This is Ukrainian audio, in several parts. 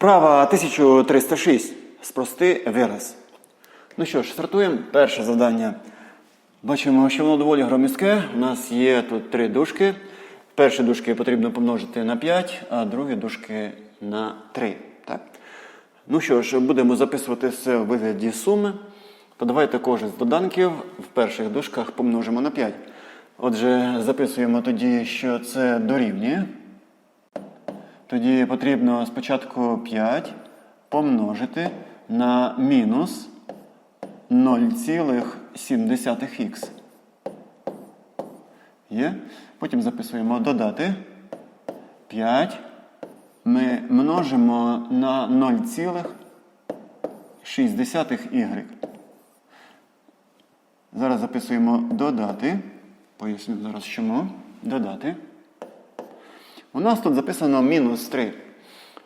Вправа 1306. Спрости вираз. Ну що ж, стартуємо. Перше завдання. Бачимо, що воно доволі громістке. У нас є тут три дужки. Перші дужки потрібно помножити на 5, а другі дужки на 3. Так? Ну що ж, будемо записувати все в вигляді суми. То давайте кожен з доданків в перших дужках помножимо на 5. Отже, записуємо тоді, що це дорівнює. Тоді потрібно спочатку 5 помножити на мінус 0,7х. Є. Потім записуємо додати 5. Ми множимо на 0,6y. Зараз записуємо додати. Поясню зараз чому. Додати. У нас тут записано мінус 3.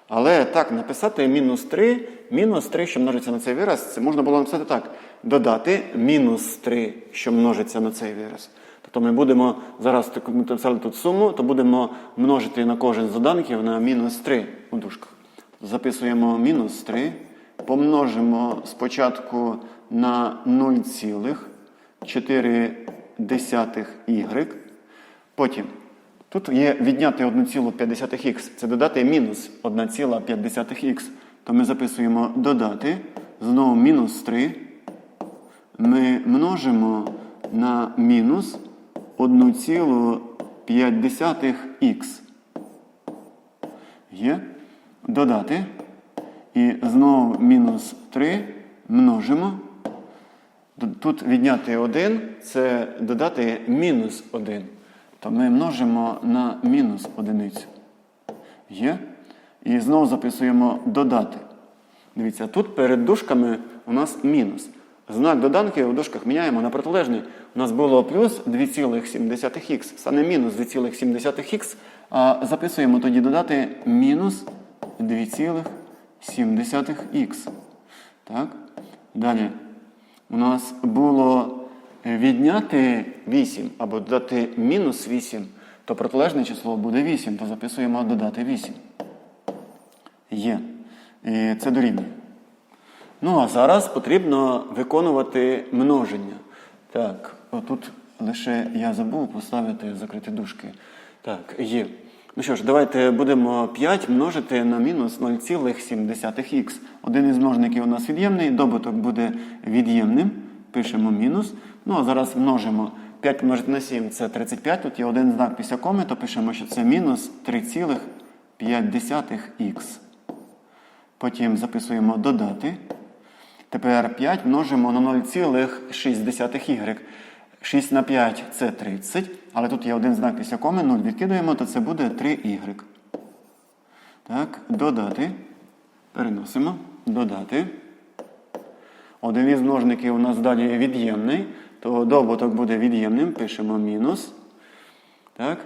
Але так, написати мінус 3, мінус 3, що множиться на цей вираз, це можна було написати так. Додати мінус 3, що множиться на цей вираз. Тобто ми будемо зараз написали тут суму, то будемо множити на кожен з доданків на мінус 3 у дужках. Записуємо мінус 3, помножимо спочатку на 0,4y. Потім тут є відняти 1,5х, це додати мінус 1,5х. То ми записуємо додати, знову мінус 3. Ми множимо на мінус 1,5х. Є. Додати. І знову мінус 3 множимо. Тут відняти 1 це додати мінус 1. То ми множимо на мінус одиницю. Є. І знову записуємо додати. Дивіться, тут перед дужками у нас мінус. Знак доданки у дужках міняємо на протилежний. У нас було плюс 2,7х, стане мінус 2,7х, а записуємо тоді додати мінус 2,7х. Так? Далі. У нас було відняти 8 або додати мінус 8, то протилежне число буде 8, то записуємо додати 8. Є. І це дорівнює. Ну, а зараз потрібно виконувати множення. Так, отут лише я забув поставити закриті дужки. Так, є. Ну що ж, давайте будемо 5 множити на мінус 0,7х. Один із множників у нас від'ємний, добуток буде від'ємним. Пишемо мінус. Ну, а зараз множимо 5 помножити на 7 це 35. Тут є один знак після коми, то пишемо, що це мінус 3,5х. Потім записуємо додати. Тепер 5 множимо на 0,6y. 6 на 5 це 30. Але тут є один знак після коми, 0 відкидуємо, то це буде 3y. Так, додати. Переносимо. Додати. Один із множників у нас далі від'ємний, то добуток буде від'ємним. Пишемо мінус. Так.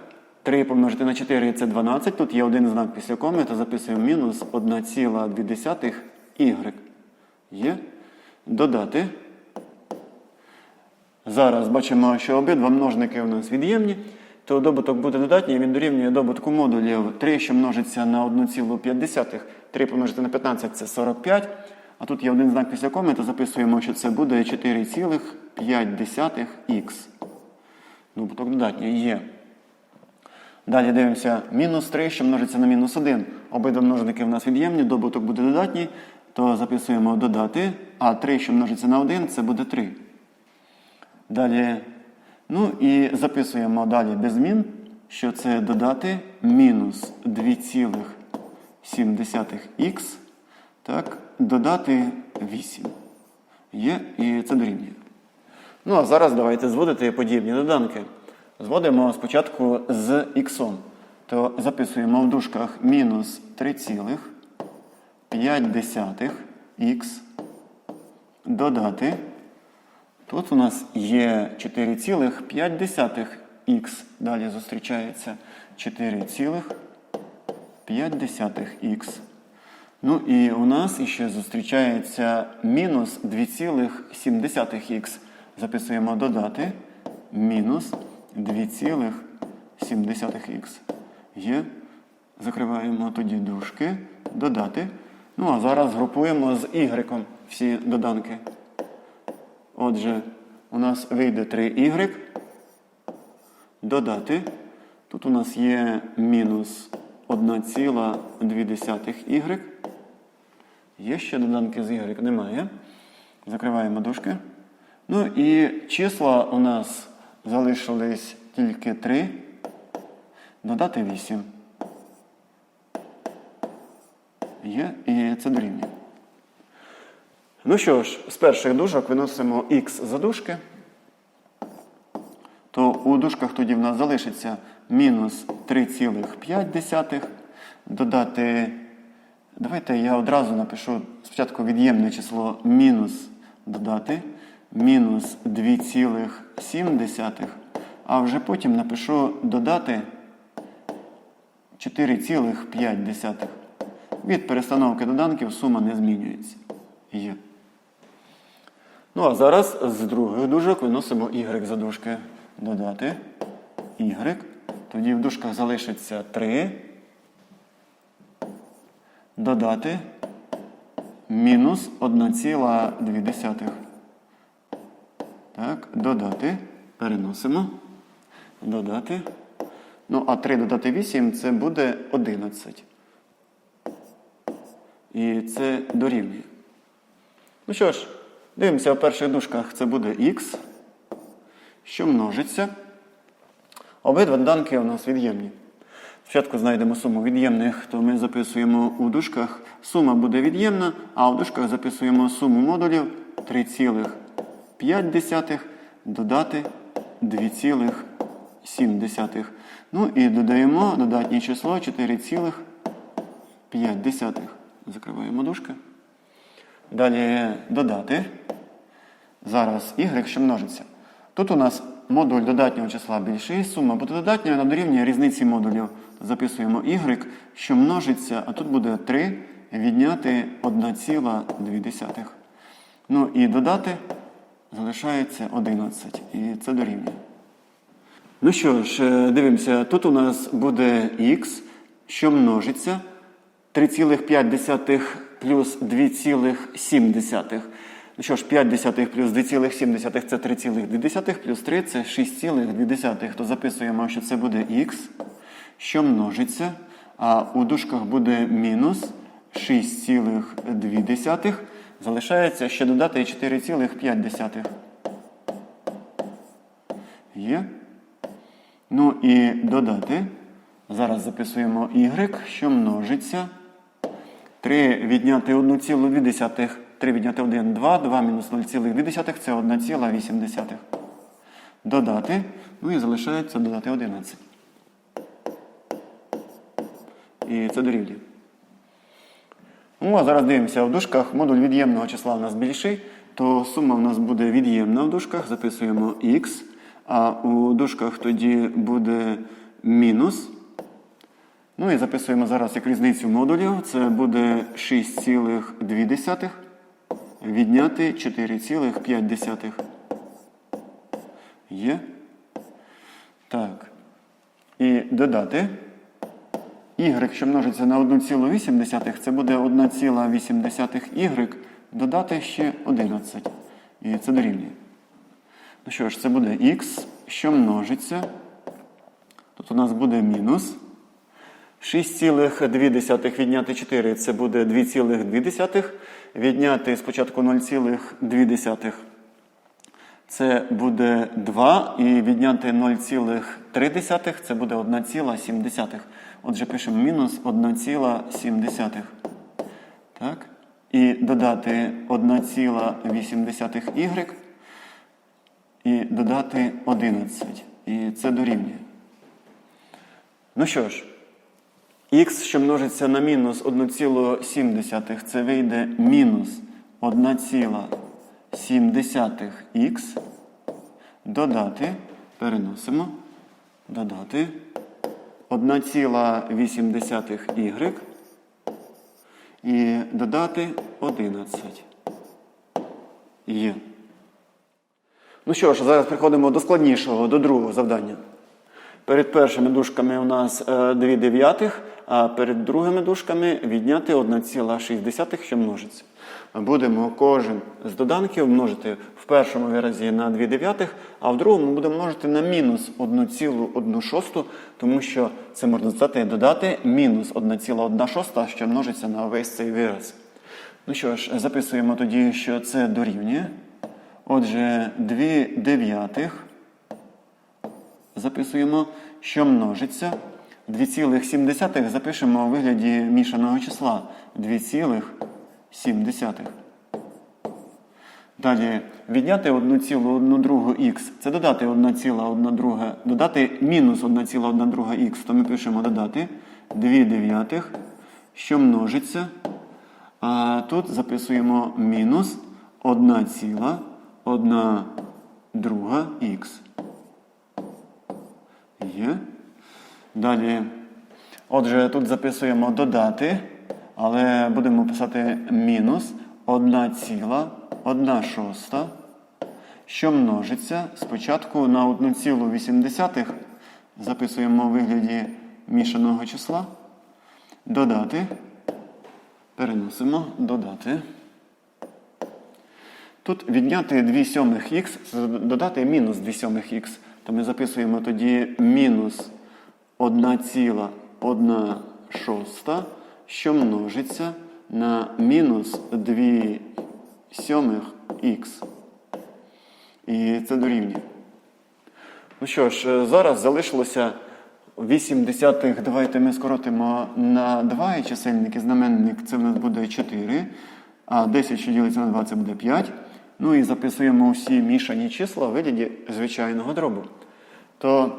3 помножити на 4 це 12. Тут є один знак після коми, то записуємо мінус 1,2y. Є. Додати. Зараз бачимо, що обидва множники у нас від'ємні, то добуток буде додатній, він дорівнює добутку модулів 3, що множиться на 1,5. 3 помножити на 15 це 45. А тут є один знак після коми, то записуємо, що це буде 4,5х. Добуток додатній є. Далі дивимося мінус 3, що множиться на мінус 1. Обидва множники в нас від'ємні, добуток буде додатній, то записуємо додати, а 3, що множиться на 1, це буде 3. Далі, ну і записуємо далі без змін, що це додати мінус 2,7х, так, додати 8. Є, і це дорівнює. Ну, а зараз давайте зводити подібні доданки. Зводимо спочатку з х. То записуємо в дужках мінус 3,5х додати. Тут у нас є 4,5х. Далі зустрічається 4,5х. Ну і у нас ще зустрічається мінус 2,7х. Записуємо додати мінус 2,7х. Є. Закриваємо тоді дужки. Додати. Ну, а зараз групуємо з y всі доданки. Отже, у нас вийде 3y. Додати. Тут у нас є мінус 1,2y. Є ще доданки з y? Немає. Закриваємо дужки. Ну і числа у нас залишились тільки 3. Додати 8. Є, і це дорівнює. Ну що ж, з перших дужок виносимо х за дужки. То у дужках тоді в нас залишиться мінус 3,5. Додати. Давайте я одразу напишу спочатку від'ємне число мінус додати мінус 2,7, а вже потім напишу додати 4,5. Від перестановки доданків сума не змінюється. Є. Ну, а зараз з других дужок виносимо y за дужки. Додати y. Тоді в дужках залишиться 3. Додати мінус 1,2. Так, додати. Переносимо. Додати. Ну, а 3 додати 8 це буде 11. І це дорівнює. Ну що ж, дивимося в перших дужках це буде х, що множиться. Обидва доданки у нас від'ємні. Спочатку знайдемо суму від'ємних, то ми записуємо у дужках сума буде від'ємна, а в дужках записуємо суму модулів 3,5 додати 2,7. Ну і додаємо додатнє число 4,5. Закриваємо дужки. Далі додати. Зараз y, що множиться. Тут у нас модуль додатнього числа більший, сума буде додатньою, вона дорівнює різниці модулів. Записуємо y, що множиться, а тут буде 3 відняти 1,2. Ну і додати залишається 11. І це дорівнює. Ну що ж, е, дивимося, тут у нас буде х, що множиться. 3,5 плюс 2,7. Ну що ж, 5 десятих плюс 2,7 це 3,2, плюс 3 це 6,2. То записуємо, що це буде х, що множиться, а у дужках буде мінус 6,2. Залишається ще додати 4,5. Є. Ну і додати. Зараз записуємо y, що множиться. 3 відняти 1,2. 3 відняти 1 2, 2 мінус 0,2 це 1,8. Додати. Ну і залишається додати 11. І це дорівнює. Ну, а зараз дивимося в дужках. Модуль від'ємного числа у нас більший, то сума в нас буде від'ємна в дужках. Записуємо х. А у дужках тоді буде мінус. Ну і записуємо зараз як різницю модулів. Це буде 6,2 відняти 4,5. Є. Так. І додати. Y, що множиться на 1,8, це буде 1,8 y, додати ще 11. І це дорівнює. Ну що ж, це буде х, що множиться. Тут у нас буде мінус. 6,2 відняти 4 це буде 2,2. Відняти спочатку 0,2. Це буде 2. І відняти 0,3 це буде 1,7. Отже, пишемо мінус 1,7. Так? І додати 1,8 y. І додати 11. І це дорівнює. Ну що ж. Х, що множиться на мінус 1,7, це вийде мінус 1,7х. Додати, переносимо, додати 1,8y і додати 11. Є. Ну що ж, зараз приходимо до складнішого, до другого завдання. Перед першими дужками у нас 2 дев'ятих, а перед другими дужками відняти 1,6, що множиться. Будемо кожен з доданків множити в першому виразі на 2 дев'ятих, а в другому будемо множити на мінус 1,1 шосту, тому що це можна сказати додати мінус 1,1 шоста, що множиться на весь цей вираз. Ну що ж, записуємо тоді, що це дорівнює. Отже, 2 дев'ятих записуємо, що множиться. 2,7 запишемо у вигляді мішаного числа. 2,7. Далі відняти 1,1 другу х. Це додати 1,1 друга, додати мінус 1,1 друга х, то ми пишемо додати 2 дев'ятих, що множиться. А тут записуємо мінус 1,1 друга х. Є. Далі. Отже, тут записуємо додати, але будемо писати мінус 1,1 шоста, що множиться спочатку на 1,8 записуємо у вигляді мішаного числа. Додати. Переносимо додати. Тут відняти 2 сьомих х, додати мінус 2 сьомих х, то ми записуємо тоді мінус 1,1 шоста, що множиться на мінус 2 сьомих х. І це дорівнює. Ну що ж, зараз залишилося 8 десятих. Давайте ми скоротимо на 2 і чисельник і знаменник це в нас буде 4. А 10, що ділиться на 2, це буде 5. Ну і записуємо всі мішані числа в вигляді звичайного дробу. То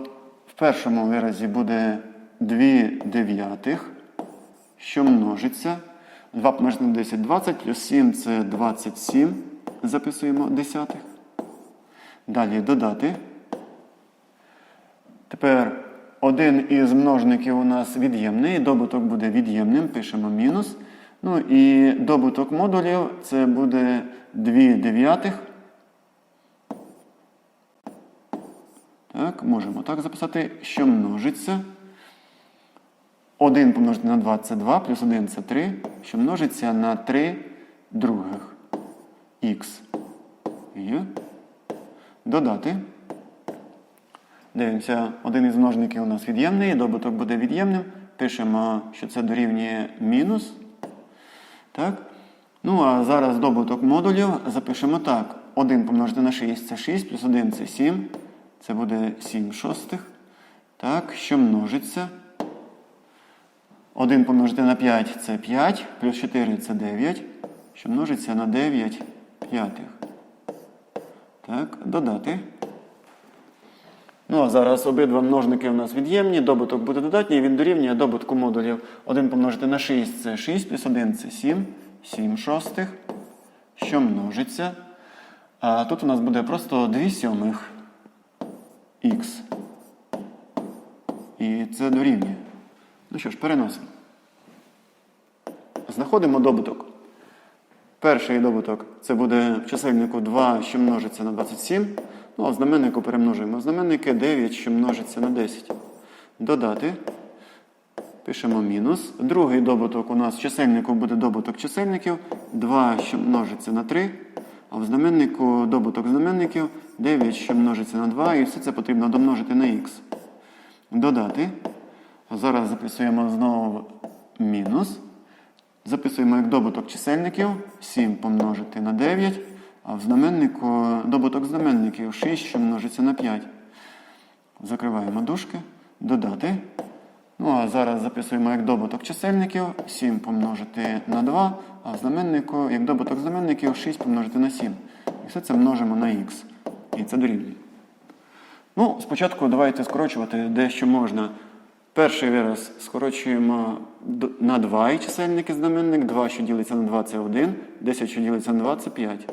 в першому виразі буде 2 дев'ятих, що множиться. 2 помножити на 10 20, плюс 7 це 27. Записуємо десятих. Далі додати. Тепер один із множників у нас від'ємний, добуток буде від'ємним, пишемо мінус. Ну і добуток модулів це буде 2 дев'ятих. Так, можемо так записати, що множиться. 1 помножити на 2 це 2, плюс 1 це 3, що множиться на 3 других х. Є. Додати. Дивимося, один із множників у нас від'ємний, добуток буде від'ємним. Пишемо, що це дорівнює мінус. Так? Ну, а зараз добуток модулів запишемо так. 1 помножити на 6 це 6, плюс 1 це 7. Це буде 7 шостих. Так, що множиться. 1 помножити на 5 це 5, плюс 4 це 9, що множиться на 9 п'ятих. Так, додати. Ну, а зараз обидва множники у нас від'ємні, добуток буде додатній, він дорівнює добутку модулів. 1 помножити на 6 це 6, плюс 1 це 7, 7 шостих, що множиться. А тут у нас буде просто 2 сьомих х. І це дорівнює. Ну що ж, переносимо. Знаходимо добуток. Перший добуток це буде в чисельнику 2, що множиться на 27. Ну, а в знаменнику перемножуємо. Знаменники 9, що множиться на 10. Додати. Пишемо мінус. Другий добуток у нас в чисельнику буде добуток чисельників. 2, що множиться на 3. А в знаменнику добуток знаменників 9, що множиться на 2. І все це потрібно домножити на х. Додати. Зараз записуємо знову мінус. Записуємо як добуток чисельників 7 помножити на 9, а в знаменнику добуток знаменників 6, що множиться на 5. Закриваємо дужки, додати. Ну, а зараз записуємо як добуток чисельників 7 помножити на 2, а в знаменнику як добуток знаменників 6 помножити на 7. І все це множимо на х. І це дорівнює. Ну, спочатку давайте скорочувати дещо можна. Перший вираз скорочуємо на 2 і чисельник і знаменник. 2, що ділиться на 2, це 1. 10, що ділиться на 2, це 5.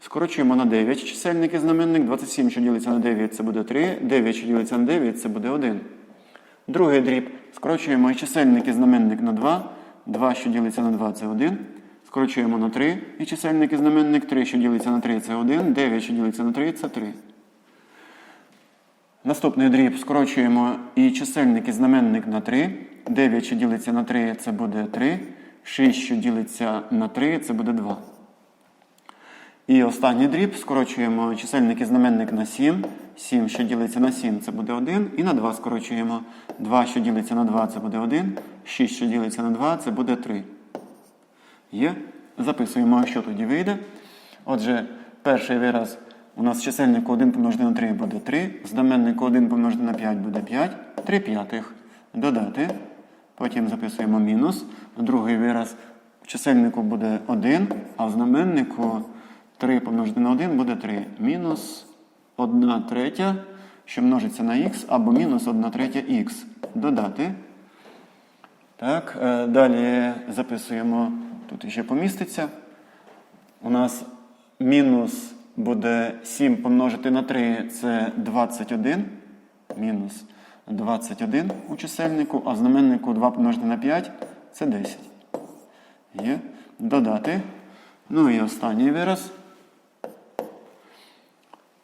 Скорочуємо на 9 чисельник і знаменник. 27, що ділиться на 9, це буде 3. 9, що ділиться на 9, це буде 1. Другий дріб. Скорочуємо і чисельник і знаменник на 2. 2, що ділиться на 2, це 1. Скорочуємо на 3 і чисельник і знаменник. 3, що ділиться на 3, це 1. 9, що ділиться на 3, це 3. Наступний дріб скорочуємо і чисельник, і знаменник на 3. 9, що ділиться на 3, це буде 3. 6, що ділиться на 3, це буде 2. І останній дріб скорочуємо чисельник і знаменник на 7. 7, що ділиться на 7, це буде 1. І на 2 скорочуємо. 2, що ділиться на 2, це буде 1. 6, що ділиться на 2, це буде 3. Є. Записуємо, що тоді вийде. Отже, перший вираз у нас чисельнику 1 помножити на 3 буде 3. В знаменнику 1 помножити на 5 буде 5. 3 п'ятих. Додати. Потім записуємо мінус. Другий вираз в чисельнику буде 1, а в знаменнику 3 помножити на 1 буде 3. Мінус 1 третя, що множиться на х, або мінус 1 третя х. Додати. Так, е, далі записуємо, тут ще поміститься. У нас мінус буде 7 помножити на 3 це 21. Мінус 21 у чисельнику, а знаменнику 2 помножити на 5 це 10. Є. Додати. Ну і останній вираз.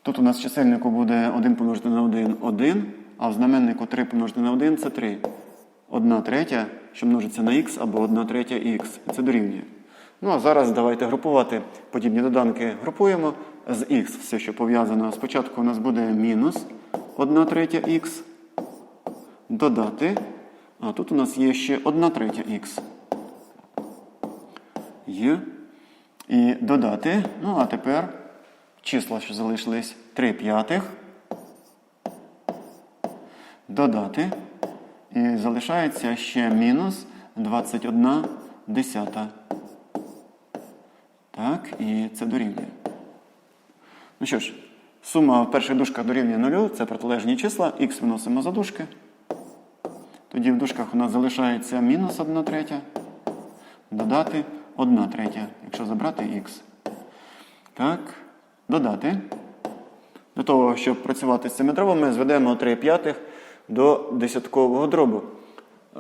Тут у нас в чисельнику буде 1 помножити на 1 1, а в знаменнику 3 помножити на 1 це 3. 1 третя, що множиться на х, або 1 третя х. Це дорівнює. Ну а зараз давайте групувати подібні доданки. Групуємо з х все, що пов'язано. Спочатку у нас буде мінус 1 третя х. Додати. А тут у нас є ще 1 третя х. Є. І додати. Ну, а тепер числа, що залишились 3 п'ятих. Dodати. І залишається ще мінус 21 десята. Так, і це дорівнює. Ну що ж, сума в перших дужках дорівнює нулю, це протилежні числа, х виносимо за дужки. Тоді в дужках у нас залишається мінус 1 третя. Додати 1 третя, якщо забрати х. Так, додати. Для того, щоб працювати з цими дробами, зведемо 3 п'ятих до десяткового дробу.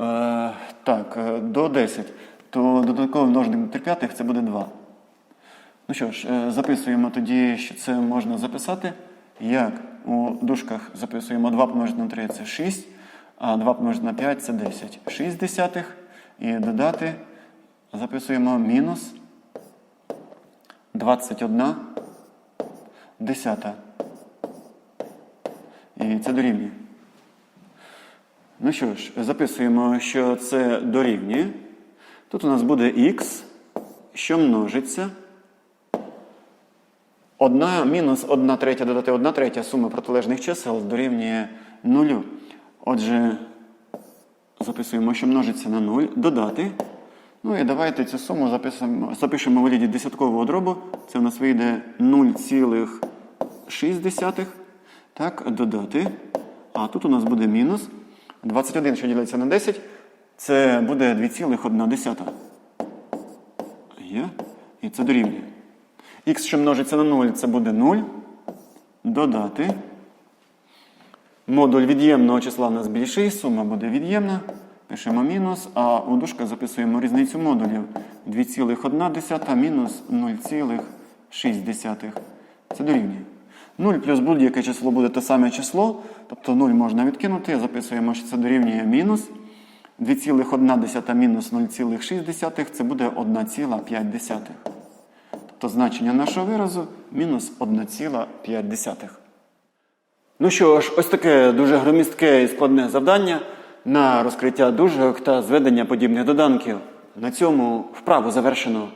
Е, так, е, до 10. То додатковий множник до 3 п'ятих це буде 2. Ну що ж, е, записуємо тоді, що це можна записати. Як у дужках записуємо 2 помножити на 3 це 6, а 2 помножити на 5 це 10. 6 десятих. І додати записуємо мінус 21 десята. І це дорівнює. Ну що ж, записуємо, що це дорівнює. Тут у нас буде х, що множиться. 1 мінус 1 третя додати 1 третя сума протилежних чисел дорівнює 0. Отже, записуємо, що множиться на 0. Додати. Ну і давайте цю суму записуємо, запишемо у вигляді десяткового дробу. Це у нас вийде 0,6. Так, додати. А тут у нас буде мінус. 21, що ділиться на 10, це буде 2,1. Є. І це дорівнює. Х, що множиться на 0, це буде 0. Додати. Модуль від'ємного числа у нас більший, сума буде від'ємна. Пишемо мінус, а у дужках записуємо різницю модулів. 2,1 мінус 0,6. Це дорівнює. 0 плюс будь-яке число буде те саме число, тобто 0 можна відкинути, записуємо, що це дорівнює мінус. 2,1 мінус 0,6 це буде 1,5. Тобто значення нашого виразу мінус 1,5. Ну що ж, ось таке дуже громістке і складне завдання на розкриття дужок та зведення подібних доданків. На цьому вправу завершено.